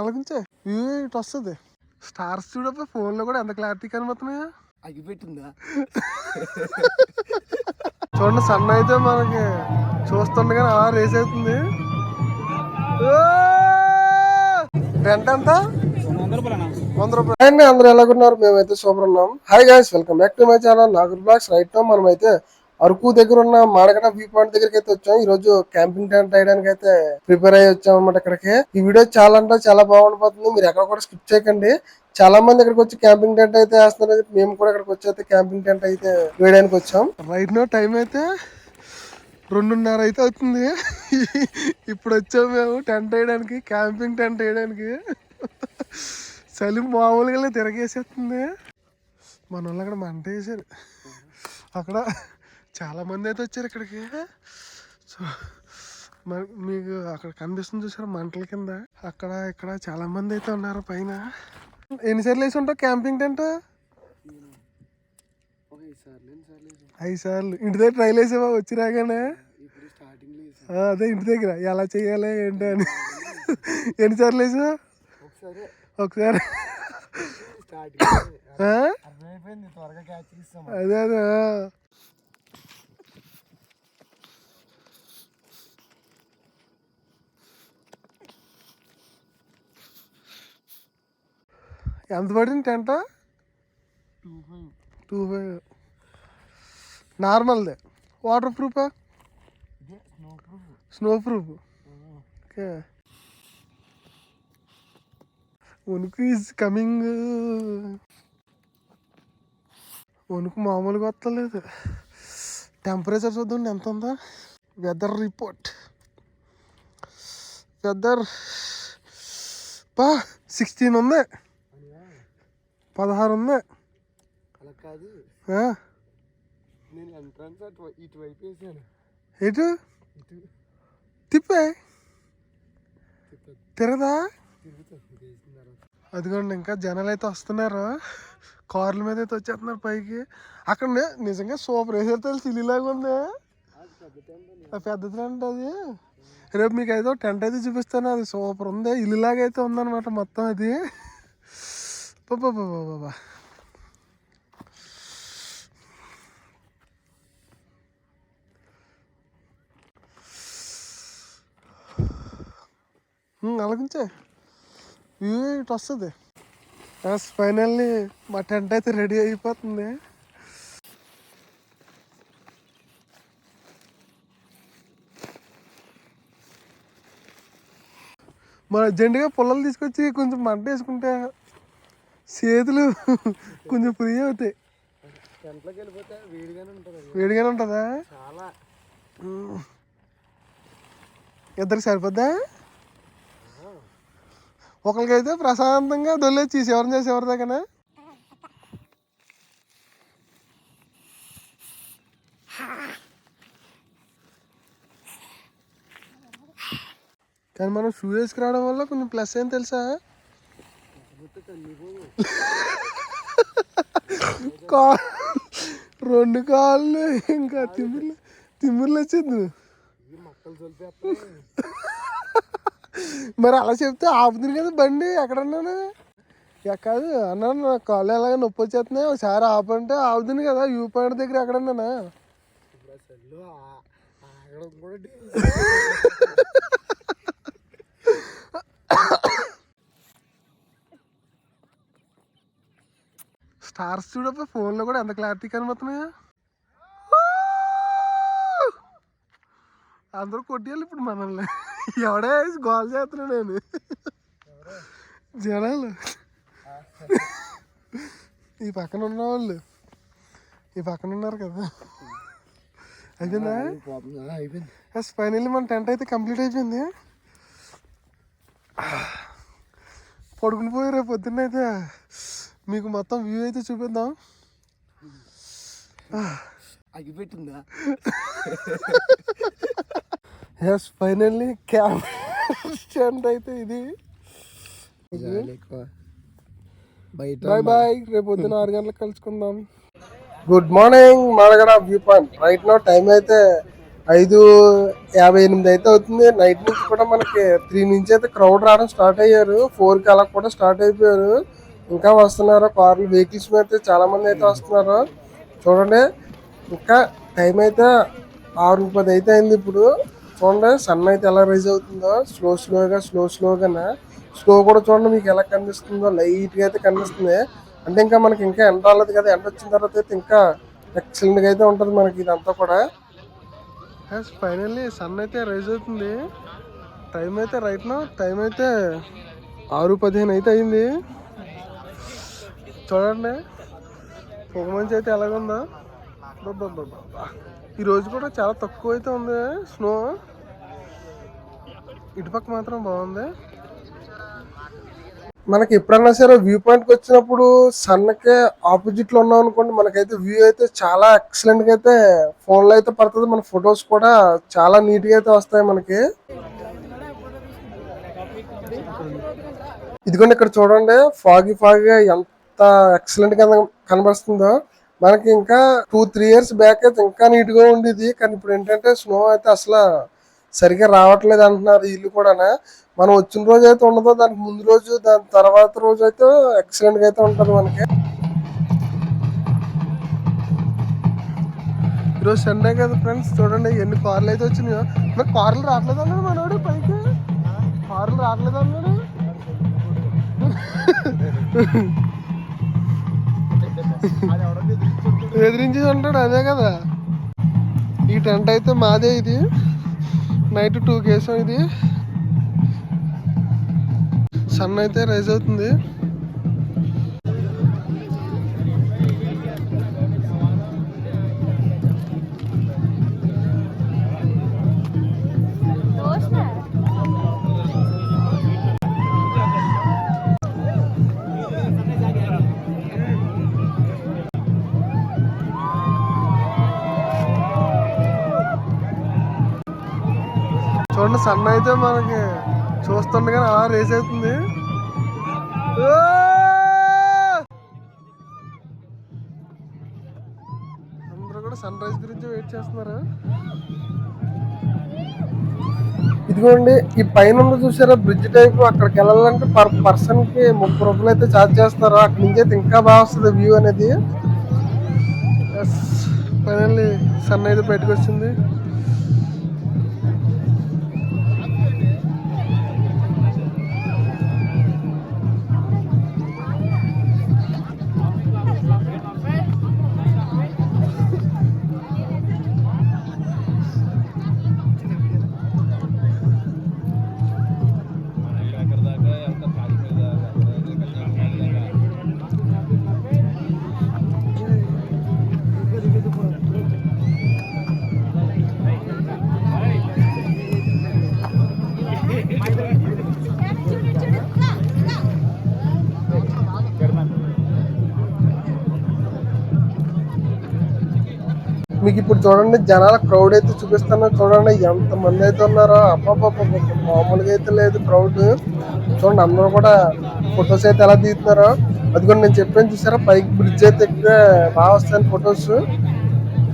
అలాగించే view ఇటు వస్తుంది. Stars చూడప్ప ఫోన్లో కూడా ఎంత క్లారిటీ కనబడుతున్నాయా. అగిపెట్టిందా చూడండి సన్ అయితే మనకి చూస్తుండగానే అలా రేస్ అవుతుంది. రెంట్ ఎంత? వంద రూపాయలు. అందరూ ఎలాగున్నారు మేమైతే సూపర్ ఉన్నాం. Hi guys welcome back to my channel Nagar vlogs right మనం అయితే అరకు దగ్గర ఉన్న మాడగడ వ్యూ పాయింట్ దగ్గరికి అయితే వచ్చాం. ఈ రోజు క్యాంపింగ్ టెంట్ వేయడానికి అయితే ప్రిపేర్ అయ్యి వచ్చాం అనమాట ఇక్కడికి. ఈ వీడియో చాలా అంటే చాలా బాగుండిపోతుంది. మీరు ఎక్కడ కూడా స్కిప్ చేయకండి. చాలా మంది ఇక్కడికి వచ్చి క్యాంపింగ్ టెంట్ అయితే వేస్తున్నారు. మేము కూడా ఇక్కడికి వచ్చి అయితే క్యాంపింగ్ టెంట్ అయితే వేయడానికి వచ్చాం. రైట్ నో టైం అయితే రెండున్నర అయితే అవుతుంది. ఇప్పుడు వచ్చాము మేము టెంట్ వేయడానికి క్యాంపింగ్ టెంట్ వేయడానికి. చలి మామూలుగా తిరగేసేస్తుంది. మన వాళ్ళు అక్కడ మంట వేసారు అక్కడ చాలా మంది అయితే వచ్చారు ఇక్కడికి. సో మరి మీకు అక్కడ కనిపిస్తుంది చూసారు మంటల కింద? అక్కడ ఇక్కడ చాలా మంది అయితే ఉన్నారు పైన. ఎన్నిసార్లు వేసి ఉంటావు? Camping tent? ఐదు సార్లు. ఇంటి దగ్గర ట్రైల్ వేసావా వచ్చి రాగానే? అదే ఇంటి దగ్గర. ఎలా చేయాలి ఏంటి అని. ఎన్నిసార్లు వేసావు ఒకసారి. అదే అదే ఎంత పడింది టెంట టూ ఫైవ్. నార్మల్దే. వాటర్ ప్రూఫా? ఇదే snow proof. Snow proof. Okay. వణుకు ఈజ్ కమింగ్. వణుకు మామూలుగా వస్తలేదు. టెంపరేచర్ చూద్దాం ఎంత ఉందా. Weather report. వెదర్. పా సిక్స్టీన్ ఉంది. పదహారు ఉంది అలా కాదు. నేను ఎంట్రన్స్ అటు ఇటువైపు వేసాను. ఎటు? ఇటు. తిప్పే. తిరదా? అదిగోండి ఇంకా జనాలు అయితే వస్తున్నారు. కార్ల మీద అయితే వచ్చేస్తున్నారు పైకి. అక్కడ నిజంగా సూపర్ వేసారు తెలిసి ఇల్లులాగా ఉంది. పెద్ద టెంట్ అది. రేపు మీకు అయితే టెంట్ అయితే చూపిస్తాను. అది సూపర్ ఉంది. ఇల్లులాగా అయితే ఉందన్నమాట మొత్తం అది. బాబా అలాగించే వ్యూ ఇటు వస్తుంది. ఫైనల్లీ మా టెంట్ అయితే రెడీ అయిపోతుంది. మన అర్జెంటుగా పొలాలు తీసుకొచ్చి కొంచెం మంట వేసుకుంటే చేతులు కొంచెం ఫ్రీ అవుతాయి. టెంట్లోకి వెళ్ళిపోతే వేడిగానే ఉంటుంది అది. వేడిగానే ఉంటుందా? చాలా. ఇద్దరికి సరిపోద్దా? ఒకరికైతే ప్రశాంతంగా దొల్లేచ్చి ఎవరిని చేసి ఎవరి దగ్గర కానీ మనం షూ వేసుకురావడం వల్ల కొంచెం ప్లస్ ఏం తెలుసా? కా రెండు కాళ్ళు ఇంకా తిమ్మిర్లు తిమ్మిర్లు వచ్చింది. మరి అలా చెప్తే ఆపుతుంది కదా బండి ఎక్కడన్నాను? కాదు అన్నాను నా కాళ్ళు ఎలాగ నొప్పి వచ్చేస్తున్నాయి ఒకసారి ఆపంటే ఆపుతుంది కదా యూ పాయింట్ దగ్గర ఎక్కడన్నానా? కూడా స్టార్స్ చూడప్ప ఫోన్లో కూడా ఎంత క్లారిటీ కనబడుతున్నాయా. అందరూ కొట్టేయాలి ఇప్పుడు మనల్ని. ఎవడే వేసి గోల్ చేస్తున్నా నేను? జనాలు. ఈ పక్కన ఉన్న వాళ్ళు. ఈ పక్కన ఉన్నారు కదా. అయిపోయిందా? అయిపోయింది. ఫైనల్లీ మన టెంట్ అయితే కంప్లీట్ అయిపోయింది. పడుకుని పోయి రేపు పొద్దున్న అయితే మీకు మొత్తం వ్యూ అయితే చూపిద్దాం. అగిపెట్టిందా ఎస్ ఫైనల్లీ క్యాంప్ టెంట్ అయితే ఇది. బాయ్ బాయ్ రేపు పొద్దున్న ఆరు గంటలకు కలుసుకుందాం. Good morning Madagada view point right no time అయితే ఐదు యాభై ఎనిమిది అయితే అవుతుంది. నైట్ నుంచి కూడా మనకి త్రీ నుంచి అయితే క్రౌడ్ రావడం స్టార్ట్ అయ్యారు. ఫోర్కి అలా కూడా స్టార్ట్ అయిపోయారు. ఇంకా వస్తున్నారు కార్లు వెహికల్స్ మీద అయితే చాలా మంది అయితే వస్తున్నారు. చూడండి ఇంకా టైం అయితే ఆరు పది అయితే అయింది ఇప్పుడు. చూడండి సన్ అయితే ఎలా రైజ్ అవుతుందో. స్లో స్లోగా స్లో స్లోగా స్లో కూడా చూడండి మీకు ఎలా కనిపిస్తుందో. లైట్గా అయితే కనిపిస్తుంది. అంటే ఇంకా మనకి ఇంకా ఎండ రాలేదు కదా. ఎండ వచ్చిన తర్వాత అయితే ఇంకా ఎక్సలెంట్గా అయితే ఉంటుంది మనకి ఇదంతా కూడా. ఫైనల్లీ సన్ అయితే రైజ్ అవుతుంది. టైం అయితే రైట్నా టైం అయితే ఆరు పదిహేను అయితే అయింది. చూడండి. పొగ మంచి అయితే ఎలాగుందో? బాబా ఈరోజు కూడా చాలా తక్కువ అయితే ఉంది. స్నో. ఇటుపక్క మాత్రం బాగుంది. మనకి ఎప్పుడన్నా సరే వ్యూ పాయింట్కి వచ్చినప్పుడు సన్నకే ఆపోజిట్లో ఉన్నాం అనుకోండి మనకైతే వ్యూ అయితే చాలా ఎక్సలెంట్గా అయితే ఫోన్లో అయితే పడుతుంది. మన ఫొటోస్ కూడా చాలా నీట్గా అయితే వస్తాయి మనకి. ఇదిగోండి ఇక్కడ చూడండి ఫాగి ఫాగిగా ఎంత ఎక్సలెంట్గా కనబడుతుందో మనకి ఇంకా టూ త్రీ ఇయర్స్ బ్యాక్ అయితే ఇంకా నీట్గా ఉండేది. కానీ ఇప్పుడు ఏంటంటే స్నో అయితే అసలు సరిగా రావట్లేదు అంటున్నారు వీళ్ళు కూడా మనం వచ్చిన రోజు అయితే ఉండదు దానికి ముందు రోజు దాని తర్వాత రోజు అయితే ఎక్సలెంట్గా అయితే ఉంటది మనకి. ఈరోజు సండే కదా ఫ్రెండ్స్ చూడండి ఎన్ని కార్లు అయితే వచ్చినాయో. మరి కార్లు రావట్లేదు అన్నాడు మనోడు పైకి. కార్లు రావట్లేదు అన్నాడు. ఎదిరించి ఉంటాడు అదే కదా. ఈ టెంట్ అయితే మాదే ఇది. నైట్ టూ కేసాం ఇది. సన్ అయితే రైజ్ అవుతుంది. సన్ అయితే మనకి చూస్తుండగానే అలా రేస్ అవుతుంది. అందరూ కూడా సన్ రైజ్ గురించి వెయిట్ చేస్తున్నారు. ఇదిగోండి ఈ పైన చూసారా బ్రిడ్జ్ టైప్. అక్కడికి వెళ్ళాలంటే పర్ పర్సన్కి ముప్పై రూపాయలు అయితే ఛార్జ్ చేస్తారు. అక్కడి నుంచి అయితే ఇంకా బాగా వస్తుంది వ్యూ అనేది. ఫైనల్లీ సన్ అయితే బయటకు వచ్చింది. మీకు ఇప్పుడు చూడండి జనాల క్రౌడ్ అయితే చూపిస్తాను చూడండి ఎంత మంది అయితే ఉన్నారో. అబ్బాబ్బాబ్బా మామూలుగా అయితే లేదు క్రౌడ్ చూడండి అందరూ కూడా ఫొటోస్ అయితే ఎలా తీస్తున్నారో అది కూడా నేను చెప్పాను చూసారా పైకి బ్రిడ్జ్ అయితే ఎక్కితే బాగా వస్తాయి ఫొటోస్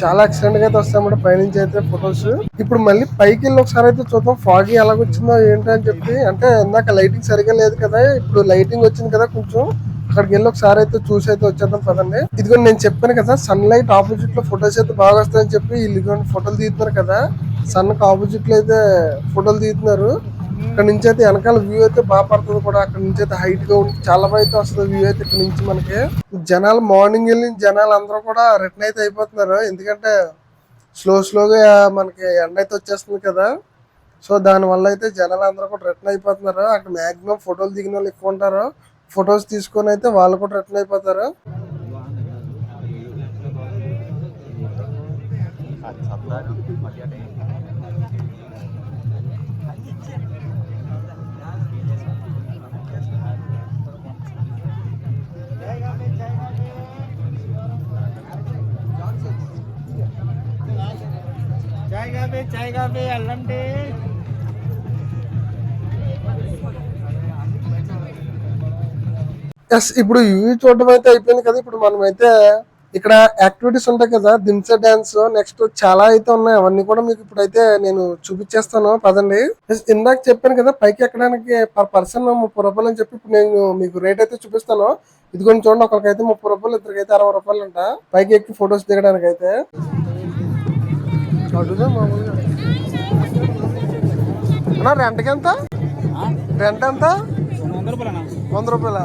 చాలా ఎక్సలెంట్గా అయితే వస్తాయన్నమాట పైనుంచి అయితే ఫొటోస్ ఇప్పుడు మళ్ళీ పైకి వెళ్ళి ఒకసారి అయితే చూద్దాం ఫాగి ఎలాగొచ్చిందో ఏంటో అని చెప్పి. అంటే ఇందాక లైటింగ్ సరిగా లేదు కదా ఇప్పుడు లైటింగ్ వచ్చింది కదా కొంచెం. అక్కడికి వెళ్ళి ఒకసారి అయితే చూసి అయితే వచ్చేద్దాం పదండి. ఇదిగో నేను చెప్పాను కదా సన్ లైట్ ఆపోజిట్లో ఫొటోస్ అయితే బాగా వస్తాయని చెప్పి వీళ్ళు ఫోటోలు తీస్తున్నారు కదా. సన్ ఆపోజిట్లో అయితే ఫోటోలు తీస్తున్నారు. ఇక్కడ నుంచి అయితే వెనకాల వ్యూ అయితే బాగా పడుతుంది కూడా. అక్కడ నుంచి అయితే హైట్గా ఉంటుంది చాలా బాగా అయితే వస్తుంది వ్యూ అయితే ఇక్కడ నుంచి మనకి. జనాలు మార్నింగ్ వెళ్ళిన జనాలు అందరూ కూడా రిటర్న్ అయితే అయిపోతున్నారు. ఎందుకంటే స్లో స్లోగా మనకి ఎండ అయితే వచ్చేస్తుంది కదా. సో దాని వల్ల అయితే జనాలు అందరూ కూడా రిటర్న్ అయిపోతున్నారు. అక్కడ మాక్సిమం ఫోటోలు దిగిన వాళ్ళు ఎక్కువ ఉంటారు. ఫొటోస్ తీసుకొని అయితే వాళ్ళు కూడా రిటర్న్ అయిపోతారు. చాయ్ కాఫీ చాయ్ కాఫీ అల్లం ఎస్ ఇప్పుడు ఇవి చూడడం అయితే అయిపోయింది కదా. ఇప్పుడు మనం అయితే ఇక్కడ యాక్టివిటీస్ ఉంటాయి కదా. దింసే డాన్స్ నెక్స్ట్ చాలా అయితే ఉన్నాయి. అవన్నీ కూడా మీకు ఇప్పుడైతే నేను చూపించేస్తాను. పదండి. ఇందాక చెప్పాను కదా పైకి ఎక్కడానికి పర్ పర్సన్ ముప్పై రూపాయలు అని చెప్పి ఇప్పుడు నేను మీకు రేట్ అయితే చూపిస్తాను. ఇదిగోండి చూడండి ఒకరికైతే ముప్పై రూపాయలు ఇద్దరికైతే అరవై రూపాయలు అంట. పైకి ఎక్కి ఫొటోస్ దిగడానికి అయితే. రెంట్కి ఎంత? రెంట్ ఎంత? వంద రూపాయలనా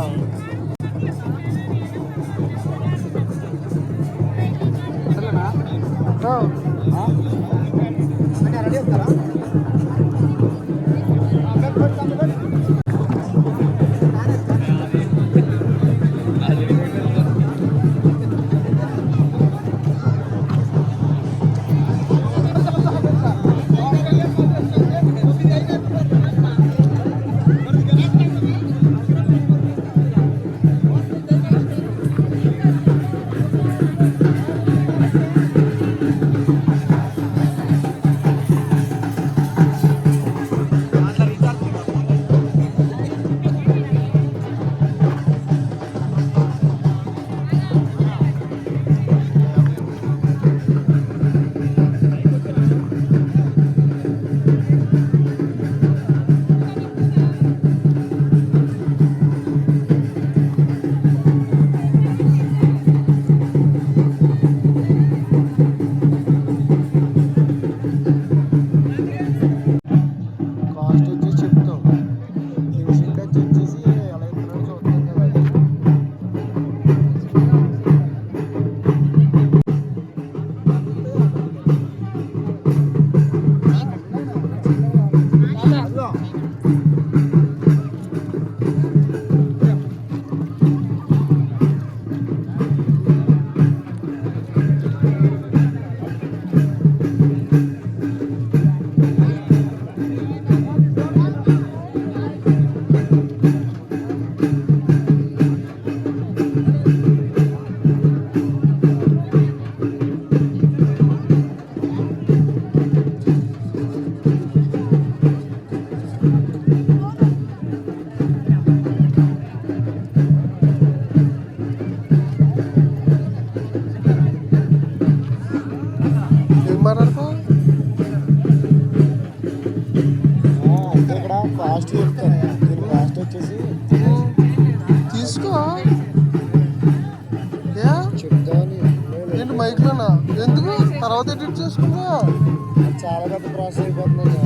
వంద రూపాయల ఎందుకు? తర్వాత ఎడిట్ చేసుకుందా? చాలా పెద్ద ప్రాసెస్ అయిపోతుంది